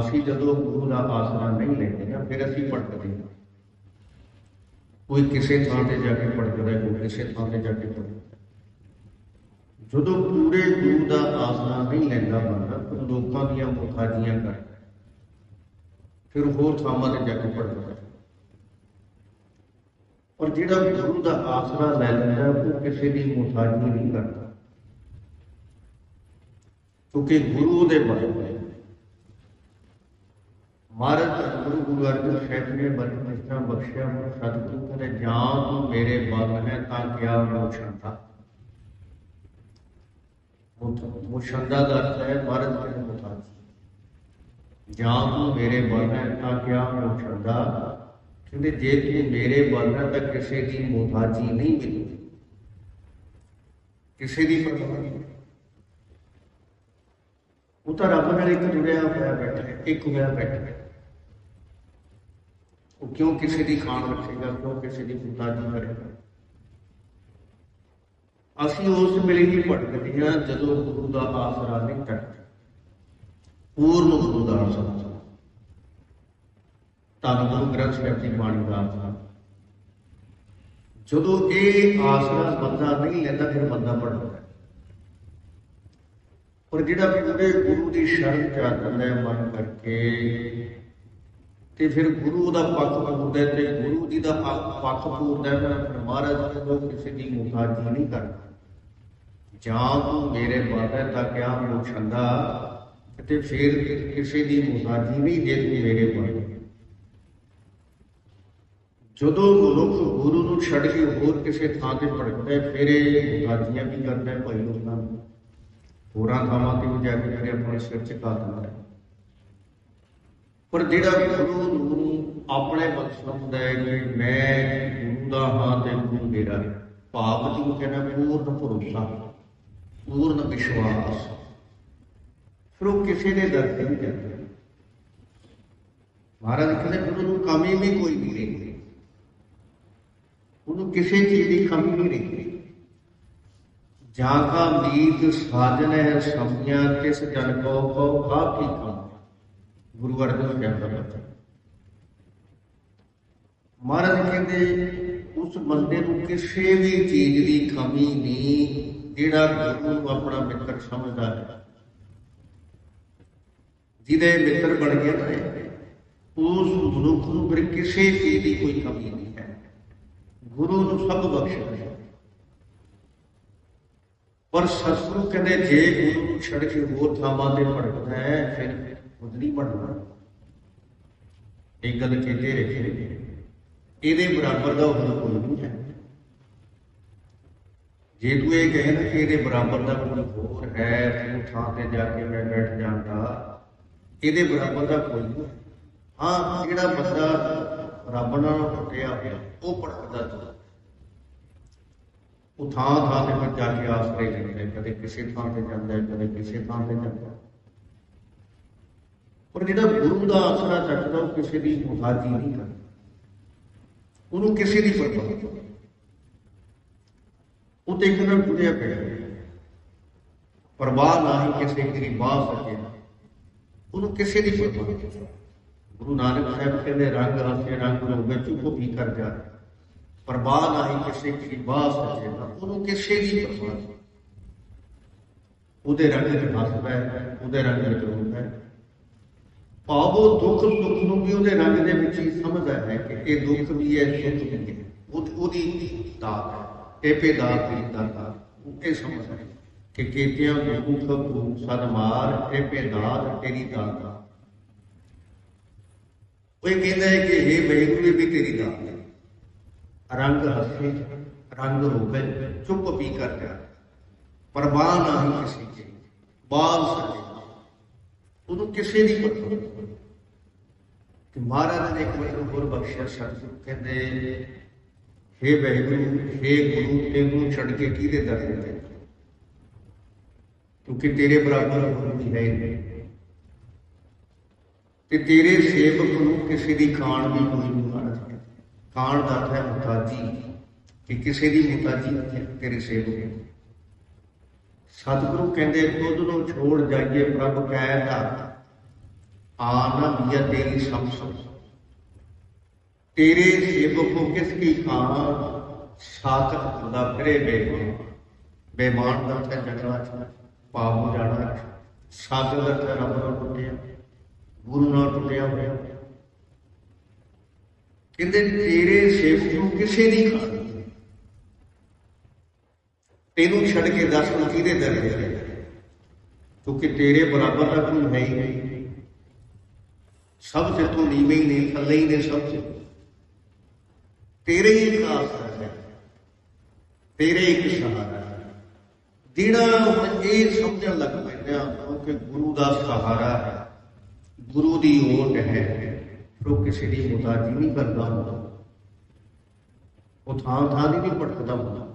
ਅਸੀਂ ਜਦੋਂ ਗੁਰੂ ਦਾ ਆਸਰਾ ਨਹੀਂ ਲੈਂਦੇ ਨਾ ਫਿਰ ਅਸੀਂ ਭਟਕਦੇ ਹਾਂ। ਕੋਈ ਕਿਸੇ ਥਾਂ ਤੇ ਜਾ ਕੇ ਭਟਕਦਾ ਕੋਈ ਕਿਸੇ ਥਾਂ ਤੇ ਜਾ ਕੇ ਭਟਕਦਾ ਜਦੋਂ ਪੂਰੇ ਗੁਰੂ ਦਾ ਆਸਰਾ ਨਹੀਂ ਲੈਂਦਾ ਬੰਦਾ, ਫਿਰ ਲੋਕਾਂ ਦੀਆਂ ਮੁਖਾਜੀਆਂ ਕਰਦਾ ਫਿਰ ਹੋਰ ਥਾਵਾਂ ਤੇ ਜਾ ਕੇ ਭਟਕਦਾ ਔਰ ਜਿਹੜਾ ਗੁਰੂ ਦਾ ਆਸਰਾ ਲੈ ਲੈਂਦਾ, ਉਹ ਕਿਸੇ ਦੀ ਮੁਖਾਜੀ ਨਹੀਂ ਕਰਦਾ। ਕਿਉਂਕਿ ਗੁਰੂ ਦੇ ਬਲ ਹੋਏ ਮਹਾਰਾਜ ਗੁਰੂ ਗੁਰੂ ਅਰਜਨ ਸਾਹਿਬ ਨੇ ਬਚਨ ਇਸ ਤਰ੍ਹਾਂ ਬਖਸ਼ਿਆ ਹੁਣ ਸਤਿਗੁਰੂ ਕਹਿੰਦੇ ਜਾਂ ਤੂੰ ਮੇਰੇ ਬਲ ਹੈ ਤਾਂ ਕਿਆ ਮੋਸ਼ੰਦਾ ਮੋਸ਼ੰਦਾ ਦਾ ਅਰਥ ਹੈ ਮਹਾਰਾਜ ਦੇ ਮੁਤਾਬਿਕ ਜਾਂ ਤੂੰ ਮੇਰੇ ਬਲ ਹੈ ਤਾਂ ਕਿਆ ਮੋਸ਼ੰਦਾ ਕਹਿੰਦੇ ਜੇ ਤੂੰ ਮੇਰੇ ਬਲ ਹੈ ਤਾਂ ਕਿਸੇ ਦੀ ਮੁਤਾਜੀ ਨਹੀਂ ਮਿਲਦੀ ਕਿਸੇ ਦੀ ਪਰਵਾਹ ਨਹੀਂ ਉਹ ਤਾਂ ਰੱਬ ਨਾਲ ਇੱਕ ਜੁੜਿਆ ਹੋਇਆ ਬੈਠਾ ਹੈ ਇੱਕ ਹੋਇਆ ਬੈਠਾ ਹੈ ਉਹ ਕਿਉਂ ਕਿਸੇ ਦੀ ਖਾਣ ਰੱਖੇਗਾ, ਕਿਉਂ ਕਿਸੇ ਦੀ ਮੁਤਾਜੀ ਕਰੇਗਾ? ਅਸੀਂ ਉਸ ਵੇਲੇ ਹੀ ਭਟਕਦੇ ਹਾਂ ਜਦੋਂ ਗੁਰੂ ਦਾ ਆਸਰਾ ਨਹੀਂ ਕਰਦੇ ਪੂਰਨ ਗੁਰੂ ਦਾ ਆਸਰਾ। ਤਾਂ ਗੁਰੂ ਗ੍ਰੰਥ ਸਾਹਿਬ ਦੀ ਬਾਣੀ ਦਾ ਆਸਰਾ। ਜਦੋਂ ਇਹ ਆਸਰਾ ਬੰਦਾ ਨਹੀਂ ਲੈਂਦਾ, ਫਿਰ ਬੰਦਾ ਭਟਕਦਾ। ਪਰ ਜਿਹੜਾ ਵੀ ਪੂਰੇ ਗੁਰੂ ਦੀ ਸ਼ਰਨ ਚ ਆ ਜਾਂਦਾ ਹੈ, ਮਨ ਕਰਕੇ ਤੇ ਫਿਰ ਗੁਰੂ ਦਾ ਪੱਖ ਪੂਰਦਾ ਤੇ ਗੁਰੂ ਜੀ ਦਾ ਪੱਖ ਪੂਰਦਾ ਫਿਰ ਮਹਾਰਾਜ ਜਦੋਂ ਕਿਸੇ ਦੀ ਮੁਖਾਜੀ ਨਹੀਂ ਕਰਦਾ। ਜਾਂ ਤੂੰ ਮੇਰੇ ਬਾਬਾ ਤਾਂ ਕਿਆ ਮੁਛੰਦਾ ਤੇ ਫਿਰ ਕਿਸੇ ਦੀ ਮੁਖਾਜੀ ਨਹੀਂ ਜੇ ਤੂੰ ਮੇਰੇ ਬਾਬਾ ਜਦੋਂ ਮਨੁੱਖ ਗੁਰੂ ਨੂੰ ਛੱਡ ਕੇ ਹੋਰ ਕਿਸੇ ਥਾਂ ਤੇ ਭਟਕਦਾ ਹੈ, ਫਿਰ ਇਹ ਮੁਖਾਜੀਆਂ ਵੀ ਕਰਦਾ ਹੈ, ਭਾਈ ਲੋਕਾਂ ਨੂੰ। ਹੋਰਾਂ ਥਾਵਾਂ ਤੇ ਵੀ ਜਾ ਕੇ ਫਿਰ ਆਪਣੇ ਸਿਰ ਝੁਕਾ ਦਿੰਦਾ ਹੈ। ਪਰ ਜਿਹੜਾ ਗੁਰੂ ਨੂੰ ਆਪਣੇ ਮਕਸਦ ਹੁੰਦਾ ਹੈ ਕਿ ਮੈਂ ਗੁਰੂ ਦਾ ਹਾਂ ਤੇ ਗੁਰੂ ਮੇਰਾ ਭਾਵ ਜੀ ਕਹਿੰਦਾ ਪੂਰਨ ਭਰੋਸਾ ਪੂਰਨ ਵਿਸ਼ਵਾਸ। ਫਿਰ ਉਹ ਕਿਸੇ ਦੇ ਦਰ ਤੇ ਨਹੀਂ ਜਾਂਦਾ। ਮਹਾਰਾਜ ਕਹਿੰਦੇ ਗੁਰੂ ਨੂੰ ਕਮੀ ਵੀ ਕੋਈ ਨਹੀਂ ਰਹੀ। ਉਹਨੂੰ ਕਿਸੇ ਚੀਜ਼ ਦੀ ਕਮੀ ਨਹੀਂ ਰਹੀ। ਜਾਂ ਕਾ ਮੀਤ ਸਾਜਨ ਹੈ ਸਮਿਆ ਕਿਸ ਜਨ ਕੋ ਕੋ ਕੀ ਕਮ। ਗੁਰੂ ਅਰਜਨ ਸਾਹਿਬ ਦਾ ਬਚਨ ਮਹਾਰਾਜ ਕਹਿੰਦੇ, ਉਸ ਬੰਦੇ ਨੂੰ ਕਿਸੇ ਵੀ ਚੀਜ਼ ਦੀ ਕਮੀ ਨਹੀਂ, ਜਿਹੜਾ ਗੁਰੂ ਨੂੰ ਆਪਣਾ ਮਿੱਤਰ ਸਮਝਦਾ ਹੈ। ਜਿਹਦੇ ਮਿੱਤਰ ਬਣ ਗਿਆ ਨਾ ਉਸ ਮਨੁੱਖ ਨੂੰ ਫਿਰ ਕਿਸੇ ਚੀਜ਼ ਦੀ ਕੋਈ ਕਮੀ ਨਹੀਂ ਹੈ। ਗੁਰੂ ਨੂੰ ਸਭ ਬਖਸ਼ਿਆ ਹੈ। ਪਰ ਸਤਿਗੁਰੂ ਕਹਿੰਦੇ, ਜੇ ਗੁਰੂ ਛੱਡ ਕੇ ਹੋਰ ਥਾਵਾਂ ਤੇ ਭਟਕਦਾ ਹੈ, ਫਿਰ ਖੁਦ ਬਣਨਾ ਇਹ ਗੱਲ ਚੇਤੇ ਰੱਖੇ ਇਹਦੇ ਬਰਾਬਰ ਦਾ ਹੋਰ ਕੋਈ ਨਹੀਂ ਹੈ। ਜੇ ਤੂੰ ਇਹ ਕਹੇ ਨਾ ਕਿ ਇਹਦੇ ਬਰਾਬਰ ਦਾ ਕੋਈ ਹੋਰ ਹੈ, ਤੂੰ ਥਾਂ ਤੇ ਜਾ ਕੇ ਮੈਂ ਬੈਠ ਜਾਂਦਾ, ਇਹਦੇ ਬਰਾਬਰ ਦਾ ਕੋਈ ਨਹੀਂ ਹਾਂ। ਜਿਹੜਾ ਬੰਦਾ ਰੱਬ ਨਾਲ ਟੁੱਟਿਆ ਹੋਇਆ, ਉਹ ਭੜਕਦਾ ਤੂੰ। ਉਹ ਥਾਂ ਥਾਂ ਤੇ ਫਿਰ ਜਾ ਕੇ ਆਸਰੇ ਲੈਂਦਾ ਕਦੇ ਕਿਸੇ ਥਾਂ ਤੇ ਜਾਂਦਾ ਕਦੇ ਕਿਸੇ ਥਾਂ ਤੇ ਜਾਂਦਾ ਪਰ ਜਿਹੜਾ ਗੁਰੂ ਦਾ ਆਸਰਾ ਚੱਕਦਾ ਉਹ ਕਿਸੇ ਦੀ ਮੁਹਾਜੀ ਨਹੀਂ ਕਰਦਾ। ਉਹਨੂੰ ਕਿਸੇ ਦੀ ਪਰਵਾਹ ਨਹੀਂ। ਉਹ ਤੇ ਇੱਕ ਜੁੜਿਆ ਪਿਆ। ਹੈ। ਪਰਵਾਹ ਨਹੀਂ ਕਿਸੇ ਦੀ ਬਾਹ ਸਕੇ। ਉਹਨੂੰ ਕਿਸੇ ਦੀ ਪਰਵਾਹ ਨਹੀਂ। ਗੁਰੂ ਨਾਨਕ ਸਾਹਿਬ ਕਹਿੰਦੇ, ਰੰਗ ਹਾਸੇ ਰੰਗ ਰੋਗੇ ਚੁੱਪ ਵੀ ਕਰ ਜਾ। ਪਰਵਾਹ ਨਹੀਂ ਕਿਸੇ ਦੀ ਬਾਹ ਸਕੇ। ਉਹਨੂੰ ਕਿਸੇ ਦੀ ਪਰਵਾਹ ਨਹੀਂ। ਉਹਦੇ ਰੰਗ ਵਿੱਚ ਹੱਸਦਾ ਹੈ, ਉਹਦੇ ਰੰਗ ਵਿੱਚ ਰੋਂਦਾ ਹੈ। ਭਾਵ ਉਹ ਦੁੱਖ ਸੁੱਖ ਨੂੰ ਵੀ ਉਹਦੇ ਰੰਗ ਦੇ ਵਿੱਚ ਹੀ ਸਮਝਦਾ ਹੈ ਕਿ ਇਹ ਦੁੱਖ ਵੀ ਹੈ ਸੁੱਖ ਵੀ ਹੈ ਉਹ ਉਹਦੀ ਦਾਤ ਹੈ ਟੇਪੇ ਦਾਤ ਦੀ ਦਾਤ ਉਹ ਇਹ ਸਮਝਦਾ ਹੈ ਕਿ ਕੀਤਿਆਂ ਦੁੱਖ ਭੂਖ ਸਦ ਮਾਰ ਟੇਪੇ ਦਾਤ ਤੇਰੀ ਦਾਤ ਆ ਉਹ ਇਹ ਕਹਿੰਦਾ ਹੈ ਕਿ ਇਹ ਵੈਗੁਰੂ ਵੀ ਤੇਰੀ ਦਾਤ ਹੈ ਰੰਗ ਹੱਸੇ ਰੰਗ ਰੋਵੇ ਚੁੱਪ ਵੀ ਕਰ ਜਾ ਪਰਵਾਹ ਨਹੀਂ ਕਿਸੇ ਦੀ ਬਾਲ ਸਕੇ ਉਹਨੂੰ ਕਿਸੇ ਦੀ ਪਰਵਾਹ ਨਹੀਂ ਕਿ ਮਹਾਰਾਜ ਨੇ ਇੱਕ ਵਾਰ ਹੋਰ ਬਖਸ਼ਿਆ ਸਤਿਗੁਰੂ ਕਹਿੰਦੇ हे ਵੈਗੁਰੂ हे ਗੁਰੂ, ਤੈਨੂੰ ਛੱਡ ਕੇ ਕਿਹਦੇ ਦਰ ਤੇ ਕਿਉਂਕਿ ਤੇਰੇ ਬਰਾਬਰ ਹੋਰ ਵੀ ਹੈ ਤੇ ਤੇਰੇ ਸੇਵਕ ਨੂੰ ਕਿਸੇ ਦੀ ਖਾਣ ਦੀ ਕੋਈ ਨਹੀਂ ਮਹਾਰਾਜ ਖਾਣ ਦਾ ਹੈ ਮੁਤਾਜੀ ਕਿ ਕਿਸੇ ਦੀ ਮੁਤਾਜੀ ਤੇਰੇ ਸੇਵਕ ਸਤਿਗੁਰੂ ਕਹਿੰਦੇ ਤੁਧ ਨੂੰ ਛੋੜ ਜਾਈਏ ਪ੍ਰਭ ਕੈ ਦਾ ਆਨਾ ਬਿਆ ਤੇਰੀ ਸਭ ਸਭ ਤੇਰੇ ਸੇਵਕ ਕੋ ਕਿਸ ਕੀ ਖਾਂ ਸਾਤਕ ਖੁਦਾ ਕਰੇ ਬੇਮਾਨ। ਬੇਮਾਨ ਦਾ ਤੇ ਜਗਰਾ ਚ ਪਾਪ ਹੋ ਜਾਣਾ। ਸਾਧ ਦਾ ਤੇ ਰੱਬ ਨਾਲ ਟੁੱਟਿਆ। ਗੁਰੂ ਨਾਲ ਟੁੱਟਿਆ ਹੋਇਆ। ਕਹਿੰਦੇ, ਤੇਰੇ ਸੇਵਕ ਨੂੰ ਕਿਸੇ ਦੀ ਖਾਣੀ ਤੈਨੂੰ ਛੱਡ ਕੇ ਦੱਸ ਨੂੰ ਕਿਹਦੇ ਦਰ ਦੇ ਕਿਉਂਕਿ ਤੇਰੇ ਬਰਾਬਰ ਦਾ ਕੋਈ ਹੈ ਹੀ ਨਹੀਂ। ਸਭ ਤੇ ਤੂੰ ਨੀਵੇਂ ਹੀ ਨੇ, ਥੱਲੇ ਹੀ ਨੇ ਸਭ ਤੇ। ਤੇਰੇ ਹੀ ਇੱਕ ਆਸਰਾ ਹੈ। ਤੇਰੇ ਇੱਕ ਸਹਾਰਾ ਜਿਹੜਾ ਹੁਣ ਇਹ ਸਮਝਣ ਲੱਗ ਪੈਂਦਾ ਕਿ ਗੁਰੂ ਦਾ ਸਹਾਰਾ ਹੈ। ਗੁਰੂ ਦੀ ਓਟ ਹੈ। ਫਿਰ ਉਹ ਕਿਸੇ ਦੀ ਮੁਤਾਜੀ ਨਹੀਂ ਕਰਦਾ ਹੁੰਦਾ। ਉਹ ਥਾਂ ਥਾਂ ਦੀ ਨਹੀਂ ਭਟਕਦਾ ਹੁੰਦਾ।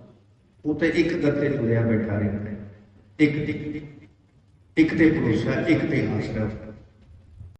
ਉਹ ਤੇ ਇੱਕ ਦਰ ਤੇ ਜੁੜਿਆ ਬੈਠਾ ਰਹਿੰਦਾ ਇੱਕ ਇੱਕ ਇੱਕ ਤੇ ਭਰੋਸਾ ਇੱਕ ਤੇ ਆਸਰਾ